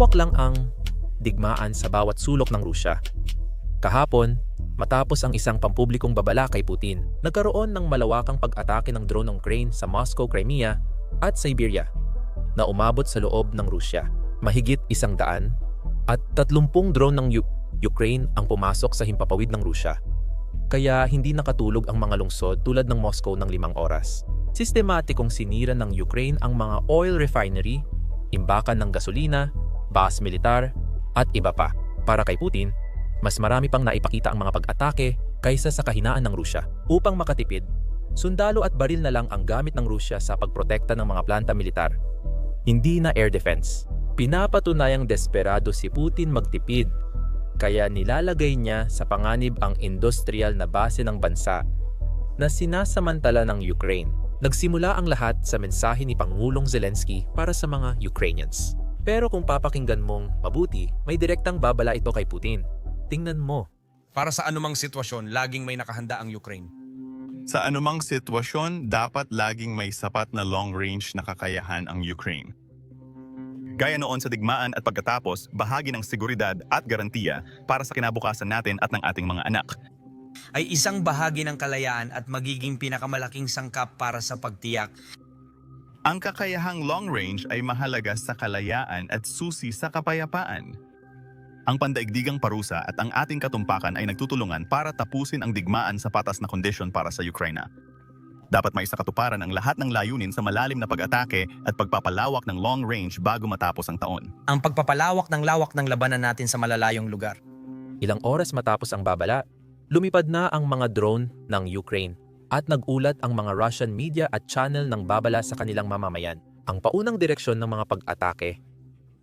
Lumawak lang ang digmaan sa bawat sulok ng Rusya. Kahapon, matapos ang isang pampublikong babala kay Putin, nagkaroon ng malawakang pag-atake ng drone ng Ukraine sa Moscow, Crimea at Siberia na umabot sa loob ng Rusya. Mahigit isang daan at tatlumpung drone ng U- Ukraine ang pumasok sa himpapawid ng Rusya. Kaya hindi nakatulog ang mga lungsod tulad ng Moscow ng limang oras. Sistematikong sinira ng Ukraine ang mga oil refinery, imbakan ng gasolina, base militar, at iba pa. Para kay Putin, mas marami pang naipakita ang mga pag-atake kaysa sa kahinaan ng Rusya. Upang makatipid, sundalo at baril na lang ang gamit ng Rusya sa pagprotekta ng mga planta militar. Hindi na air defense. Pinapatunayang desperado si Putin magtipid kaya nilalagay niya sa panganib ang industrial na base ng bansa na sinasamantala ng Ukraine. Nagsimula ang lahat sa mensahe ni Pangulong Zelensky para sa mga Ukrainians. Pero kung papakinggan mong mabuti, may direktang babala ito kay Putin. Tingnan mo, Para sa anumang sitwasyon, laging may nakahanda ang Ukraine. Sa anumang sitwasyon, dapat laging may sapat na long-range na kakayahan ang Ukraine. Gaya noon sa digmaan at pagkatapos, bahagi ng seguridad at garantiya para sa kinabukasan natin at ng ating mga anak. ay isang bahagi ng kalayaan at magiging pinakamalaking sangkap para sa pagtiyak Ang kakayahang long-range ay mahalaga sa kalayaan at susi sa kapayapaan. Ang pandaigdigang parusa at ang ating katumpakan ay nagtutulungan para tapusin ang digmaan sa patas na kondisyon para sa Ukraina. Dapat may sakatuparan ang lahat ng layunin sa malalim na pag-atake at pagpapalawak ng long range bago matapos ang taon. ang pagpapalawak ng lawak ng labanan natin sa malalayong lugar. ilang oras matapos ang babala, lumipad na ang mga drone ng Ukraine at nagulat ang mga Russian media at channel ng babala sa kanilang mamamayan. Ang paunang direksyon ng mga pag-atake,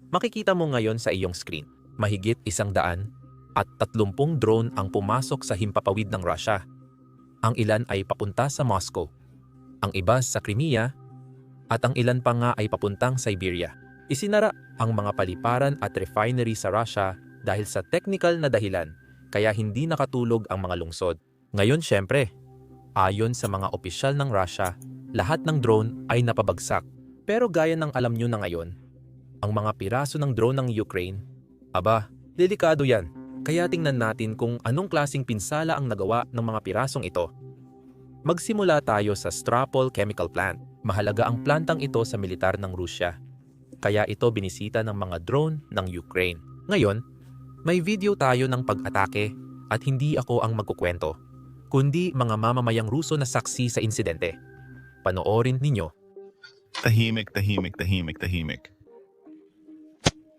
makikita mo ngayon sa iyong screen. Mahigit isang daan at tatlumpung drone ang pumasok sa himpapawid ng Russia. Ang ilan ay papunta sa Moscow, ang iba sa Crimea, at ang ilan pa nga ay papuntang Siberia. Isinara ang mga paliparan at refinery sa Russia dahil sa technical na dahilan kaya hindi nakatulog ang mga lungsod. Ngayon syempre, ayon sa mga opisyal ng Russia, lahat ng drone ay napabagsak. Pero gaya ng alam nyo na ngayon, ang mga piraso ng drone ng Ukraine, aba, delikado yan. Kaya tingnan natin kung anong klasing pinsala ang nagawa ng mga pirasong ito. Magsimula tayo sa Strapol Chemical Plant. Mahalaga ang plantang ito sa militar ng Rusya. Kaya ito binisita ng mga drone ng Ukraine. Ngayon, may video tayo ng pag-atake at hindi ako ang magkukwento, kundi mga mamamayang Ruso na saksi sa insidente. Panoorin ninyo. Tahimik, tahimik, tahimik, tahimik.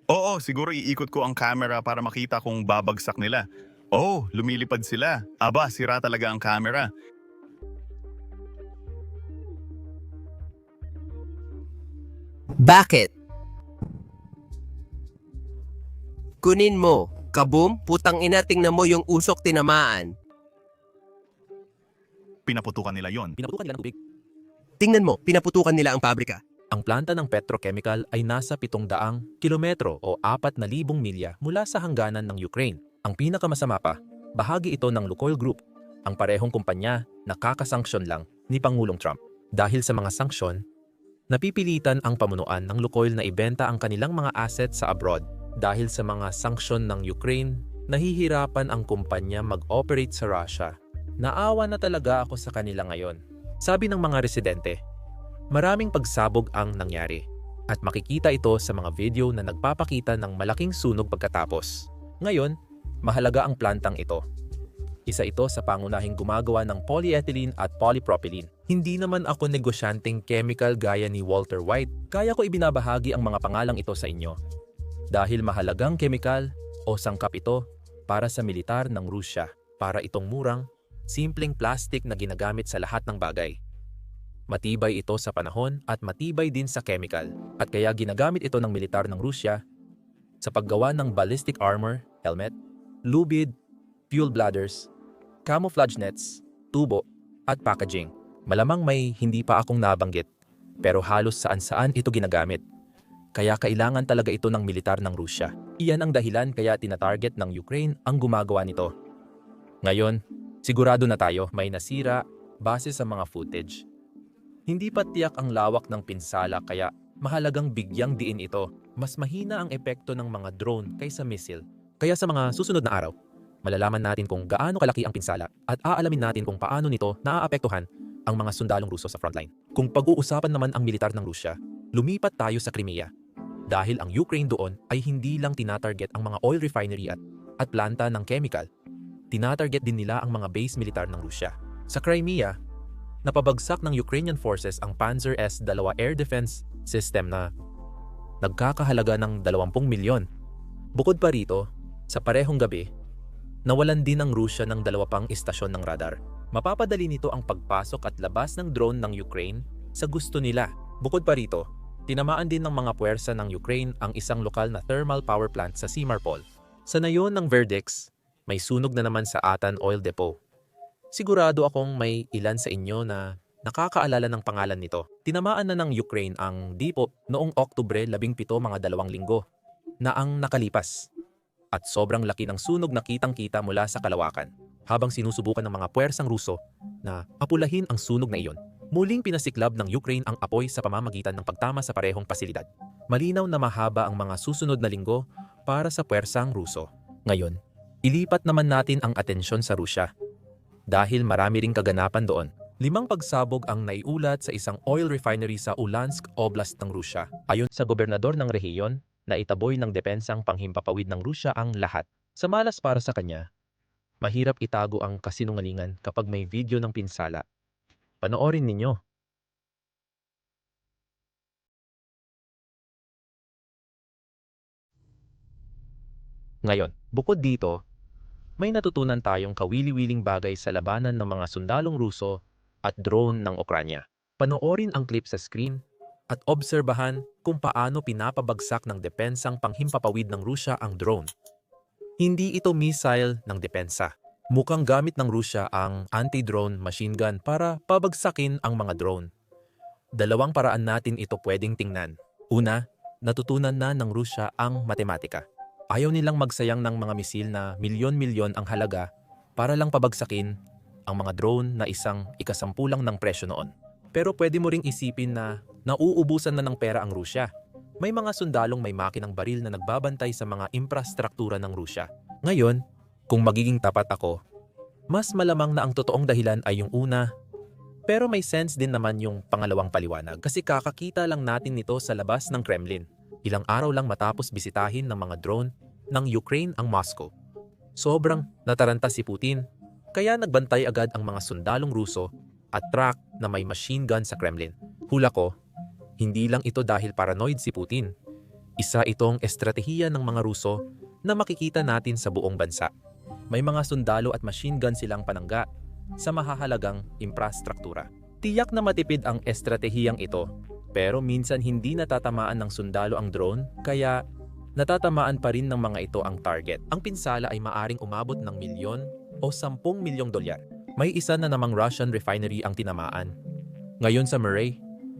Oo, siguro iikot ko ang camera para makita kung babagsak nila. Oh, lumilipad sila. Aba, sira talaga ang camera. Bakit? Kunin mo. Kaboom, putang ina, tingnan mo yung usok tinamaan. Pinaputukan nila yon. Pinaputukan nila ng tubig. Tingnan mo, pinaputukan nila ang pabrika. Ang planta ng petrochemical ay nasa 700 kilometro o 4,000 milya mula sa hangganan ng Ukraine. Ang pinakamasama pa, bahagi ito ng Lukoil Group, ang parehong kumpanya na kakasanksyon lang ni Pangulong Trump. Dahil sa mga sanksyon, napipilitan ang pamunuan ng Lukoil na ibenta ang kanilang mga assets sa abroad. Dahil sa mga sanksyon ng Ukraine, nahihirapan ang kumpanya mag-operate sa Russia. Naawa na talaga ako sa kanila ngayon. Sabi ng mga residente, Maraming pagsabog ang nangyari at makikita ito sa mga video na nagpapakita ng malaking sunog pagkatapos. Ngayon, mahalaga ang plantang ito. Isa ito sa pangunahing gumagawa ng polyethylene at polypropylene. Hindi naman ako negosyanteng chemical gaya ni Walter White, kaya ko ibinabahagi ang mga pangalang ito sa inyo. Dahil mahalagang chemical o sangkap ito para sa militar ng Rusya, para itong murang, simpleng plastic na ginagamit sa lahat ng bagay. Matibay ito sa panahon at matibay din sa chemical at kaya ginagamit ito ng militar ng Rusya sa paggawa ng ballistic armor, helmet, lubid, fuel bladders, camouflage nets, tubo, at packaging. Malamang may hindi pa akong nabanggit pero halos saan-saan ito ginagamit. Kaya kailangan talaga ito ng militar ng Rusya. Iyan ang dahilan kaya tinatarget ng Ukraine ang gumagawa nito. Ngayon, sigurado na tayo may nasira base sa mga footage. Hindi pa tiyak ang lawak ng pinsala kaya mahalagang bigyang diin ito. mas mahina ang epekto ng mga drone kaysa missile. Kaya sa mga susunod na araw, malalaman natin kung gaano kalaki ang pinsala at aalamin natin kung paano nito naaapektuhan ang mga sundalong Ruso sa frontline. Kung pag-uusapan naman ang militar ng Rusya, lumipat tayo sa Crimea. Dahil ang Ukraine doon ay hindi lang tinatarget ang mga oil refinery at, at planta ng chemical, tinatarget din nila ang mga base militar ng Rusya. Sa Crimea, napabagsak ng Ukrainian forces ang Panzer S-2 air defense system na nagkakahalaga ng 20 milyon. Bukod pa rito, sa parehong gabi, nawalan din ang Rusya ng dalawa pang istasyon ng radar. Mapapadali nito ang pagpasok at labas ng drone ng Ukraine sa gusto nila. Bukod pa rito, tinamaan din ng mga puwersa ng Ukraine ang isang lokal na thermal power plant sa Simarpol. Sa nayon ng verdicts, may sunog na naman sa Atan Oil Depot. Sigurado akong may ilan sa inyo na nakakaalala ng pangalan nito. Tinamaan na ng Ukraine ang depot noong Oktubre 17 mga dalawang linggo na ang nakalipas. At sobrang laki ng sunog na kitang-kita mula sa kalawakan habang sinusubukan ng mga puwersang Ruso na apulahin ang sunog na iyon. Muling pinasiklab ng Ukraine ang apoy sa pamamagitan ng pagtama sa parehong pasilidad. Malinaw na mahaba ang mga susunod na linggo para sa puwersang Ruso. Ngayon, ilipat naman natin ang atensyon sa Rusya. Dahil marami ring kaganapan doon. Limang pagsabog ang naiulat sa isang oil refinery sa Ulansk Oblast ng Rusya. Ayon sa gobernador ng rehiyon, na itaboy ng depensang panghimpapawid ng Rusya ang lahat. Sa malas para sa kanya, mahirap itago ang kasinungalingan kapag may video ng pinsala. Panoorin ninyo. Ngayon, bukod dito, may natutunan tayong kawili-wiling bagay sa labanan ng mga sundalong Ruso at drone ng Ukranya. Panoorin ang clip sa screen at obserbahan kung paano pinapabagsak ng depensang panghimpapawid ng Rusya ang drone. Hindi ito missile ng depensa. Mukhang gamit ng Rusya ang anti-drone machine gun para pabagsakin ang mga drone. Dalawang paraan natin ito pwedeng tingnan. Una, natutunan na ng Rusya ang matematika. Ayaw nilang magsayang ng mga misil na milyon-milyon ang halaga para lang pabagsakin ang mga drone na isang ikasampulang ng presyo noon. Pero pwede mo ring isipin na nauubusan na ng pera ang Rusya. May mga sundalong may makinang baril na nagbabantay sa mga infrastruktura ng Rusya. Ngayon, kung magiging tapat ako, mas malamang na ang totoong dahilan ay yung una, pero may sense din naman yung pangalawang paliwanag kasi kakakita lang natin nito sa labas ng Kremlin. Ilang araw lang matapos bisitahin ng mga drone ng Ukraine ang Moscow. Sobrang nataranta si Putin, kaya nagbantay agad ang mga sundalong Ruso at truck na may machine gun sa Kremlin. Hula ko, hindi lang ito dahil paranoid si Putin. Isa itong estratehiya ng mga Ruso na makikita natin sa buong bansa. May mga sundalo at machine gun silang panangga sa mahahalagang infrastruktura. Tiyak na matipid ang estratehiyang ito, pero minsan hindi natatamaan ng sundalo ang drone, kaya natatamaan pa rin ng mga ito ang target. Ang pinsala ay maaring umabot ng milyon o sampung milyong dolyar. May isa na namang Russian refinery ang tinamaan. Ngayon sa Murray,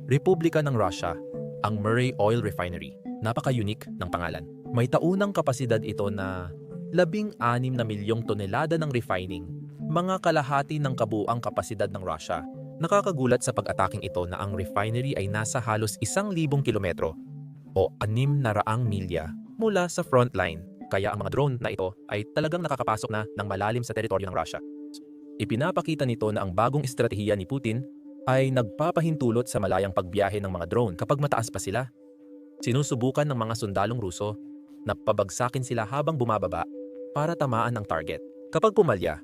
Republika ng Russia, ang Murray Oil Refinery. Napaka-unique ng pangalan. May taunang kapasidad ito na labing anim na milyong tonelada ng refining, mga kalahati ng kabuang kapasidad ng Russia. Nakakagulat sa pag-ataking ito na ang refinery ay nasa halos isang libong kilometro o anim na raang milya mula sa frontline. Kaya ang mga drone na ito ay talagang nakakapasok na ng malalim sa teritoryo ng Russia. Ipinapakita nito na ang bagong estratehiya ni Putin ay nagpapahintulot sa malayang pagbiyahe ng mga drone kapag mataas pa sila. Sinusubukan ng mga sundalong Ruso na pabagsakin sila habang bumababa para tamaan ang target. Kapag pumalya,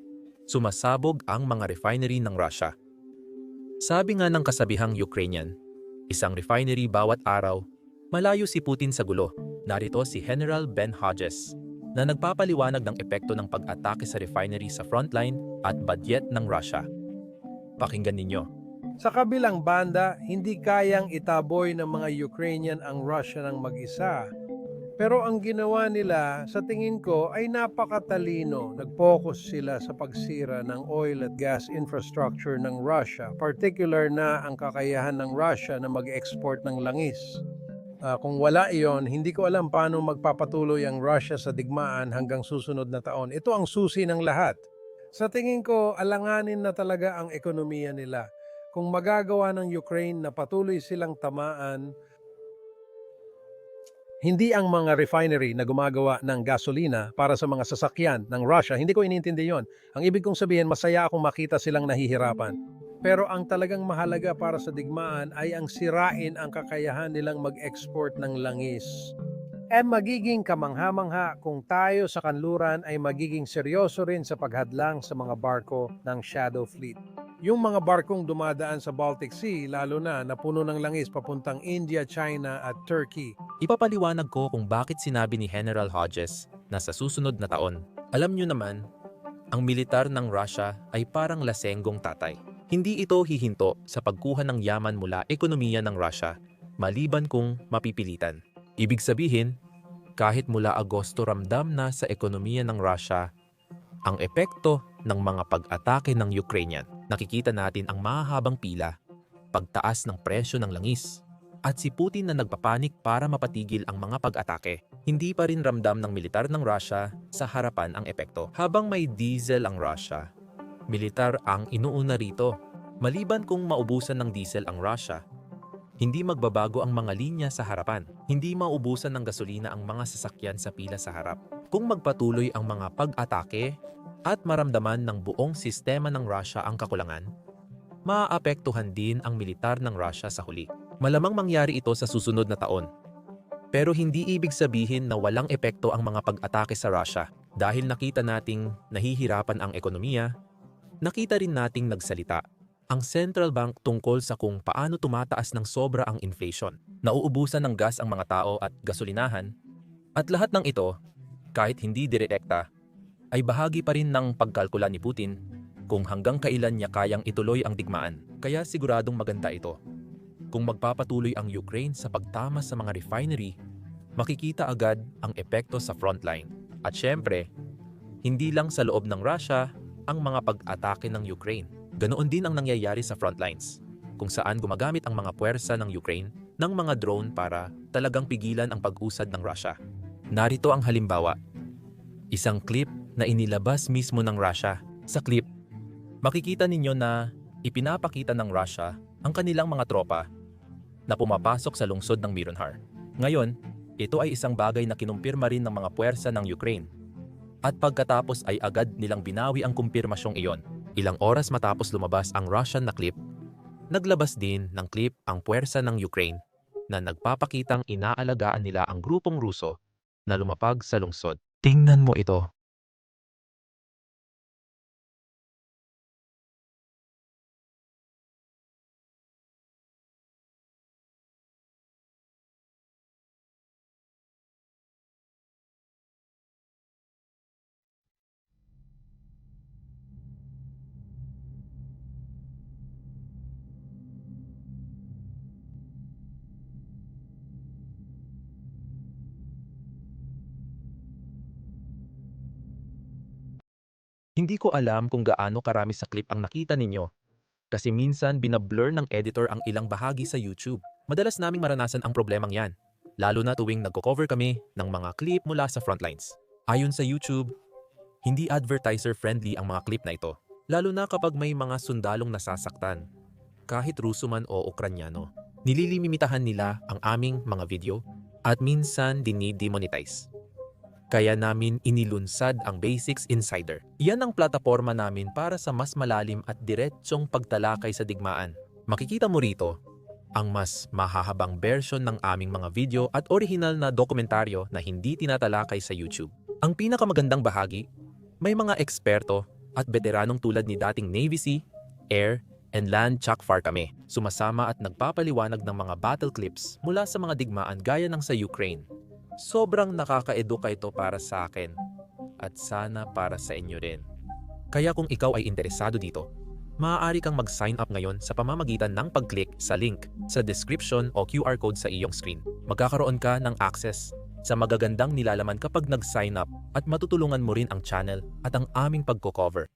sumasabog ang mga refinery ng Russia. Sabi nga ng kasabihang Ukrainian, isang refinery bawat araw, malayo si Putin sa gulo. Narito si General Ben Hodges na nagpapaliwanag ng epekto ng pag-atake sa refinery sa frontline at budget ng Russia. Pakinggan ninyo. Sa kabilang banda, hindi kayang itaboy ng mga Ukrainian ang Russia ng mag-isa. Pero ang ginawa nila, sa tingin ko, ay napakatalino. Nag-focus sila sa pagsira ng oil at gas infrastructure ng Russia, particular na ang kakayahan ng Russia na mag-export ng langis. Ah, kung wala iyon, hindi ko alam paano magpapatuloy ang Russia sa digmaan hanggang susunod na taon. Ito ang susi ng lahat. Sa tingin ko, alanganin na talaga ang ekonomiya nila. Kung magagawa ng Ukraine na patuloy silang tamaan, Hindi ang mga refinery na gumagawa ng gasolina para sa mga sasakyan ng Russia. Hindi ko inintindi yon. Ang ibig kong sabihin, masaya akong makita silang nahihirapan. Pero ang talagang mahalaga para sa digmaan ay ang sirain ang kakayahan nilang mag-export ng langis. E magiging kamangha-mangha kung tayo sa kanluran ay magiging seryoso rin sa paghadlang sa mga barko ng Shadow Fleet. Yung mga barkong dumadaan sa Baltic Sea, lalo na na puno ng langis papuntang India, China at Turkey. Ipapaliwanag ko kung bakit sinabi ni General Hodges na sa susunod na taon. Alam nyo naman, ang militar ng Russia ay parang lasenggong tatay. Hindi ito hihinto sa pagkuha ng yaman mula ekonomiya ng Russia, maliban kung mapipilitan. Ibig sabihin, kahit mula Agosto ramdam na sa ekonomiya ng Russia ang epekto ng mga pag-atake ng Ukrainian. Nakikita natin ang mahahabang pila, pagtaas ng presyo ng langis, at si Putin na nagpapanik para mapatigil ang mga pag-atake. Hindi pa rin ramdam ng militar ng Russia sa harapan ang epekto. Habang may diesel ang Russia, militar ang inuuna rito. Maliban kung maubusan ng diesel ang Russia, hindi magbabago ang mga linya sa harapan. Hindi maubusan ng gasolina ang mga sasakyan sa pila sa harap. Kung magpatuloy ang mga pag-atake at maramdaman ng buong sistema ng Russia ang kakulangan, maaapektuhan din ang militar ng Russia sa huli. Malamang mangyari ito sa susunod na taon. Pero hindi ibig sabihin na walang epekto ang mga pag-atake sa Russia dahil nakita nating nahihirapan ang ekonomiya, nakita rin nating nagsalita ang central bank tungkol sa kung paano tumataas ng sobra ang inflation. Nauubusan ng gas ang mga tao at gasolinahan, at lahat ng ito, kahit hindi direkta, ay bahagi pa rin ng pagkalkula ni Putin kung hanggang kailan niya kayang ituloy ang digmaan. Kaya siguradong maganda ito. Kung magpapatuloy ang Ukraine sa pagtama sa mga refinery, makikita agad ang epekto sa frontline. At syempre, hindi lang sa loob ng Russia ang mga pag-atake ng Ukraine. Ganoon din ang nangyayari sa frontlines, kung saan gumagamit ang mga puwersa ng Ukraine ng mga drone para talagang pigilan ang pag-usad ng Russia. Narito ang halimbawa. Isang clip na inilabas mismo ng Russia. Sa clip, makikita ninyo na ipinapakita ng Russia ang kanilang mga tropa na pumapasok sa lungsod ng Mironhar. Ngayon, ito ay isang bagay na kinumpirma rin ng mga puwersa ng Ukraine. At pagkatapos ay agad nilang binawi ang kumpirmasyong iyon. Ilang oras matapos lumabas ang Russian na clip, naglabas din ng clip ang puwersa ng Ukraine na nagpapakitang inaalagaan nila ang grupong Ruso na lumapag sa lungsod. Tingnan mo ito. Hindi ko alam kung gaano karami sa clip ang nakita ninyo. Kasi minsan binablur ng editor ang ilang bahagi sa YouTube. Madalas naming maranasan ang problemang yan. Lalo na tuwing nagko-cover kami ng mga clip mula sa frontlines. Ayon sa YouTube, hindi advertiser-friendly ang mga clip na ito. Lalo na kapag may mga sundalong nasasaktan. Kahit Ruso man o Ukranyano. Nililimimitahan nila ang aming mga video at minsan dinidemonetize. Kaya namin inilunsad ang Basics Insider. Iyan ang plataforma namin para sa mas malalim at diretsyong pagtalakay sa digmaan. Makikita mo rito ang mas mahahabang version ng aming mga video at original na dokumentaryo na hindi tinatalakay sa YouTube. Ang pinakamagandang bahagi, may mga eksperto at veteranong tulad ni dating Navy Sea, Air, and Land Chakfar kami. Sumasama at nagpapaliwanag ng mga battle clips mula sa mga digmaan gaya ng sa Ukraine. Sobrang nakaka-eduka ito para sa akin at sana para sa inyo rin. Kaya kung ikaw ay interesado dito, maaari kang mag-sign up ngayon sa pamamagitan ng pag-click sa link sa description o QR code sa iyong screen. Magkakaroon ka ng access sa magagandang nilalaman kapag nag-sign up at matutulungan mo rin ang channel at ang aming pagko-cover.